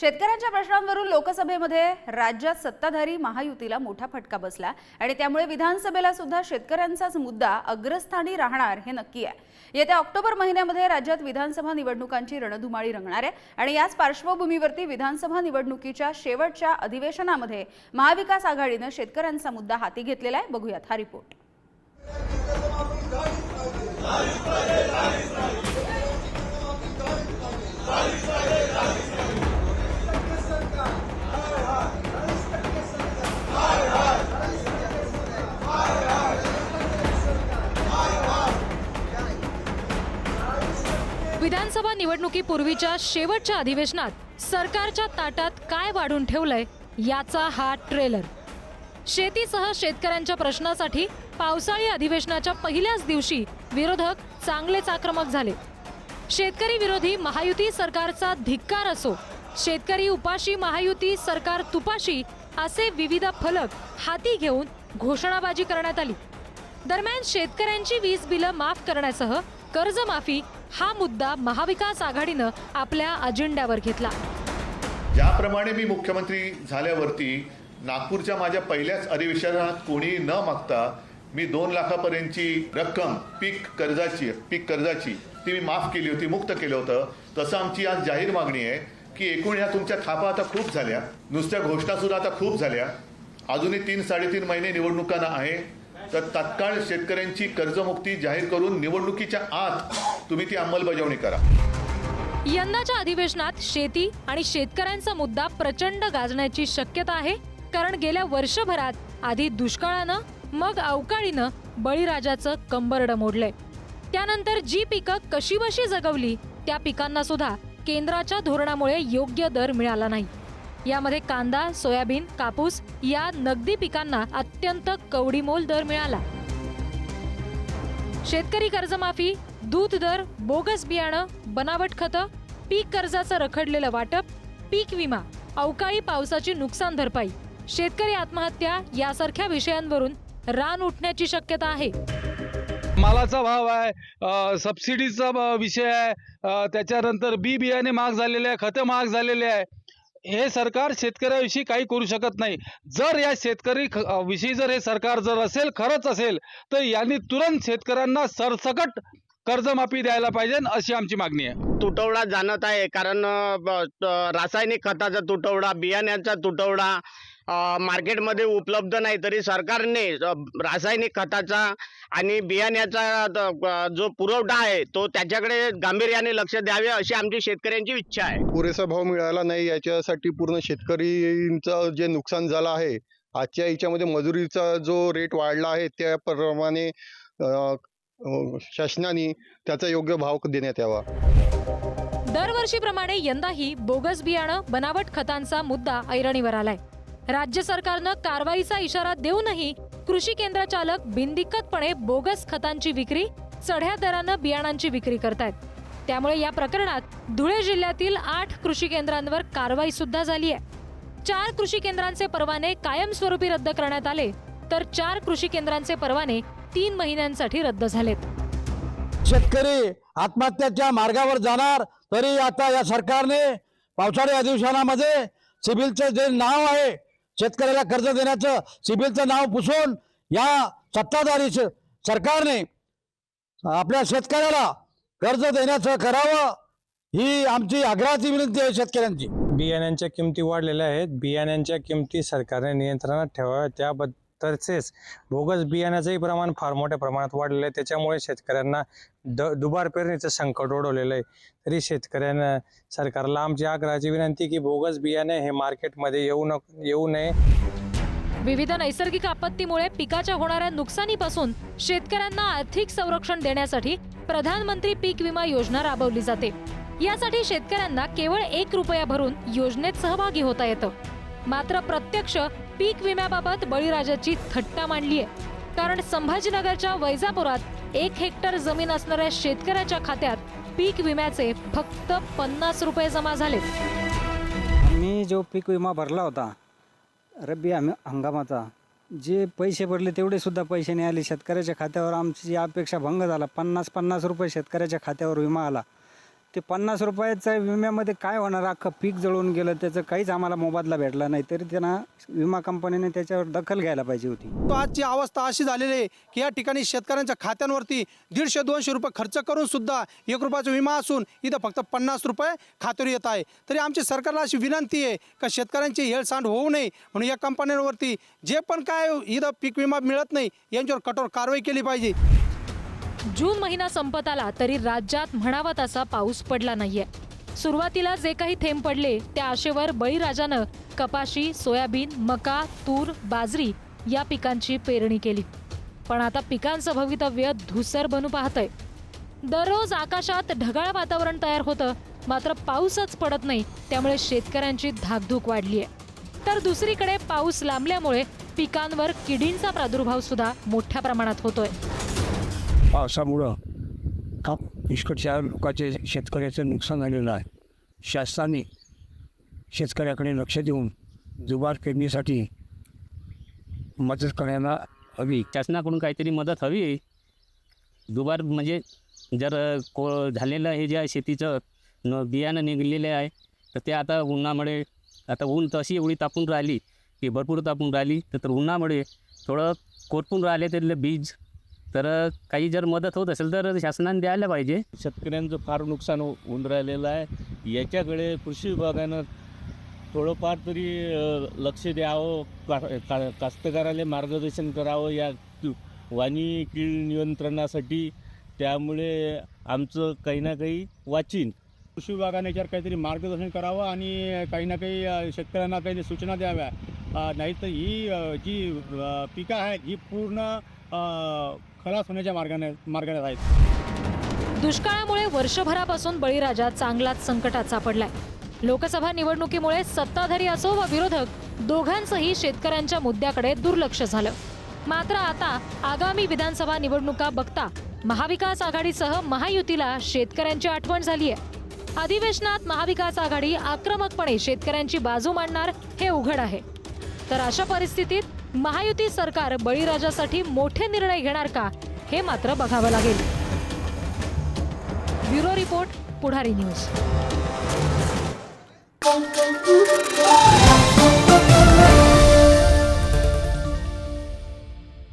शेतकऱ्यांच्या प्रश्नांवरून लोकसभेमध्ये राज्यात सत्ताधारी महायुतीला मोठा फटका बसला आणि त्यामुळे विधानसभेला सुद्धा शेतकऱ्यांचाच मुद्दा अग्रस्थानी राहणार हे नक्की आहे. येत्या ऑक्टोबर महिन्यामध्ये राज्यात विधानसभा निवडणुकांची रणधुमाळी रंगणार आहे आणि याच पार्श्वभूमीवरती विधानसभा निवडणुकीच्या शेवटच्या अधिवेशनामध्ये महाविकास आघाडीनं शेतकऱ्यांचा मुद्दा हाती घेतलेला आहे. बघूयात हा रिपोर्ट. निवडणुकीपूर्वीच्या शेवटच्या अधिवेशनात सरकारच्या ताटात काय वाढून ठेवलंय याचा हा ट्रेलर शेतीसह शेतकऱ्यांच्या प्रश्नासाठी पावसाळी अधिवेशनाच्या पहिल्याच दिवशी विरोधक चांगलेच आक्रमक झाले. शेतकरी विरोधी महायुती सरकारचा धिक्कार असो शेतकरी उपाशी महायुती सरकार तुपाशी असे विविध फलक हाती घेऊन घोषणाबाजी करण्यात आली. दरम्यान शेतकऱ्यांची वीज बिलं माफ करण्यासह कर्जमाफी हा मुद्दा महाविकास आघाडीनं आपल्या अजेंड्यावर घेतला. ज्याप्रमाणे मी मुख्यमंत्री झाल्यावरती नागपूरच्या माझ्या पहिल्याच अधिवेशनात कोणी न मागता मी दोन लाखापर्यंतची रक्कम पीक कर्जाची पीक कर्जाची ती मी माफ केली होती मुक्त केलं होतं. तसं आमची आज जाहीर मागणी आहे की एकूण ह्या तुमच्या थापा आता खूप झाल्या. नुसत्या घोषणा सुद्धा आता खूप झाल्या. अजूनही तीन साडेतीन महिने निवडणुकांना आहे. तर तात्काळ शेतकऱ्यांची कर्जमुक्ती जाहीर करून निवडणुकीच्या आत तुम्ही ती अंमलबजावणी करा. यंदाच्या अधिवेशनात शेती आणि शेतकऱ्यांचा मुद्दा प्रचंड गाजण्याची शक्यता आहे कारण गेल्या वर्षभरात आधी दुष्काळानं मग अवकाळीनं बळीराजाचं कंबरड मोडलंय त्यानंतर जी पिकं कशीबशी जगवली त्या पिकांना सुद्धा केंद्राच्या धोरणामुळे योग्य दर मिळाला नाही. यामध्ये कांदा सोयाबीन कापूस या नगदी पिकांना अत्यंत कवडीमोल दर मिळाला. शेतकरी कर्जमाफी दूध दर बोगस बियाणं बनावट खतं पीक कर्जाचं रखडलेलं वाटप पीक विमा अवकाळी पावसाची नुकसान भरपाई शेतकरी आत्महत्या यासारख्या विषयांवरून रान उठण्याची शक्यता आहे. मालाचा भाव आहे सबसिडीचा विषय आहे त्याच्यानंतर बी बियाणे महाग झालेले आहे खतं महाग झालेले आहे. हे सरकार शेतकऱ्याविषयी काही करू शकत नाही. जर या शेतकरी विषयी जर हे सरकार जर असेल खरंच असेल तर यांनी तुरंत शेतकऱ्यांना सरसकट कर्जमाफी द्यायला पाहिजे अशी आमची मागणी आहे. तुटवडा जाणत आहे कारण रासायनिक खताचा तुटवडा बियाण्यांचा तुटवडा मार्केटमध्ये उपलब्ध नाही तरी सरकारने रासायनिक खताचा आणि बियाण्याचा जो पुरवठा आहे तो त्याच्याकडे गांभीर्याने लक्ष द्यावे अशी आमची शेतकऱ्यांची इच्छा आहे. पुरेसा भाव मिळाला नाही याच्यासाठी पूर्ण शेतकरींचं जे नुकसान झालं आहे आजच्या याच्यामध्ये मजुरीचा जो रेट वाढला आहे त्याप्रमाणे शासनाने त्याचा योग्य भाव देण्यात यावा. दरवर्षीप्रमाणे यंदाही बोगस बियाणं बनावट खतांचा मुद्दा ऐरणीवर आलाय. राज्य सरकारनं कारवाईचा इशारा देऊनही कृषी केंद्र चालक बिनदिक्कतपणे बोगस खतांची विक्री चढ्या दरानं बियाणांची विक्री करतायत. त्यामुळे या प्रकरणात धुळे जिल्ह्यातील आठ कृषी केंद्रांवर कारवाई सुद्धा झाली आहे. चार कृषी केंद्रांचे परवाने कायमस्वरूपी रद्द करण्यात आले तर चार कृषी केंद्रांचे परवाने तीन महिन्यांसाठी रद्द झालेत. शेतकरी आत्महत्याच्या मार्गावर जाणार तरी आता या सरकारने पावसाळी अधिवेशनामध्ये सिबिलचं जे नाव आहे शेतकऱ्याला कर्ज देण्याचं सिबिलचं नाव पुसून या सत्ताधारी सरकारने आपल्या शेतकऱ्याला कर्ज देण्याचं करावं ही आमची आग्रहाची विनंती आहे शेतकऱ्यांची. बियाण्यांच्या किमती वाढलेल्या आहेत. बियाण्यांच्या किमती सरकारने नियंत्रणात ठेवाव्या त्याबद्दल तसेच बोगस बियाण्याचंही प्रमाण फार मोठ्या प्रमाणात वाढलेलं आहे. त्याच्यामुळे शेतकऱ्यांना द दुबार पेरणीचं संकट ओढवलेलं आहे. तरी शेतकऱ्यांना सरकारला आमची आग्रहाची विनंती की बोगस बियाणे हे मार्केटमध्ये येऊ न येऊ नये. विविध नैसर्गिक आपत्तीमुळे पिकाच्या होणाऱ्या नुकसानीपासून शेतकऱ्यांना आर्थिक संरक्षण देण्यासाठी प्रधानमंत्री पीक विमा योजना राबवली जाते. यासाठी शेतकऱ्यांना केवळ एक रुपया भरून योजनेत सहभागी होता येतं. मात्र प्रत्यक्ष पीक विम्याबाबत बळीराजाची थट्टा मांडली आहे कारण संभाजीनगरच्या वैजापुरात एक हेक्टर जमीन असणाऱ्या शेतकऱ्याच्या खात्यात पीक विम्याचे फक्त पन्नास रुपये जमा झाले. मी जो पीक विमा भरला होता रब्बी हंगामाचा जे पैसे भरले तेवढे सुद्धा पैसे नाही आले. शेतकऱ्याच्या खात्यावर आमची अपेक्षा भंग झाला पन्नास पन्नास रुपये शेतकऱ्याच्या खात्यावर विमा आला. ते पन्नास रुपयाच्या विम्यामध्ये काय होणार? अख्खं पीक जळून गेलं त्याचं काहीच आम्हाला मोबदला भेटला नाही. तरी त्यांना विमा कंपनीने त्याच्यावर दखल घ्यायला पाहिजे होती. तो आजची अवस्था अशी झालेली आहे की या ठिकाणी शेतकऱ्यांच्या खात्यांवरती दीडशे दोनशे रुपये खर्च करून सुद्धा एक रुपयाचा विमा असून इथं फक्त पन्नास रुपये खात्यावर येत आहे. तरी आमची सरकारला अशी विनंती आहे का शेतकऱ्यांची हेळसांड होऊ नये म्हणून या कंपन्यांवरती जे पण काय इथं पीक विमा मिळत नाही यांच्यावर कठोर कारवाई केली पाहिजे. जून महिना संपत आला तरी राज्यात म्हणावा तसा पाऊस पडला नाहीये. सुरुवातीला जे काही थेंब पडले त्या आशेवर बळीराजानं कपाशी सोयाबीन मका तूर बाजरी या पिकांची पेरणी केली. पण आता पिकांचं भवितव्य धुसर बनू पाहतंय. दररोज आकाशात ढगाळ वातावरण तयार होतं मात्र पाऊसच पडत नाही त्यामुळे शेतकऱ्यांची धाकधूक वाढली आहे तर दुसरीकडे पाऊस लांबल्यामुळे पिकांवर किडींचा प्रादुर्भाव सुद्धा मोठ्या प्रमाणात होतोय. पावसामुळं काप इकडच्या लोकांचे शेतकऱ्याचं नुकसान झालेलं आहे. शासनाने शेतकऱ्याकडे लक्ष देऊन दुबार पेरणीसाठी मदत करायला हवी. शासनाकडून काहीतरी मदत हवी. दुबार म्हणजे जर को झालेलं हे जे आहे शेतीचं न बियाणं निघलेले आहे तर ते आता उन्हामुळे आता ऊन तशी एवढी तापून राहिली की भरपूर तापून राहिली तर तर उन्हामुळे थोडं कोरपून राहिले त्यातले बीज तर काही जर मदत होत असेल तर शासनाने द्यायला पाहिजे. शेतकऱ्यांचं फार नुकसान हो- होऊन राहिलेलं आहे. याच्याकडे कृषी विभागानं थोडंफार तरी लक्ष द्यावं. का का कास्तकाराला मार्गदर्शन करावं या वाणी कीड नियंत्रणासाठी. त्यामुळे आमचं काही ना काही वाचीन. कृषी विभागाने याच्यावर काहीतरी मार्गदर्शन करावं आणि काही ना काही शेतकऱ्यांना काही सूचना द्याव्या. नाहीतर ही जी पिकं आहेत ही पूर्ण खलास होण्याच्या मार्गाने मार्गाने आहेत. दुष्काळामुळे वर्षभरापासून बळीराजा चांगलाच संकटात सापडलाय. लोकसभा निवडणुकीमुळे सत्ताधारी असो व विरोधक दोघांचंही शेतकऱ्यांच्या मुद्द्याकडे दुर्लक्ष झालं. मात्र आता आगामी विधानसभा निवडणुका बघता महाविकास आघाडीसह महायुतीला शेतकऱ्यांची आठवण झाली आहे अधिवेशनात महाविकास आघाडी आक्रमकपणे शेतकऱ्यांची बाजू मांडणार हे उघड आहे. तर अशा परिस्थितीत महायुती सरकार बळीराजासाठी मोठे निर्णय घेणार का हे मात्र बघावं लागेल. Bureau report Pudhari news.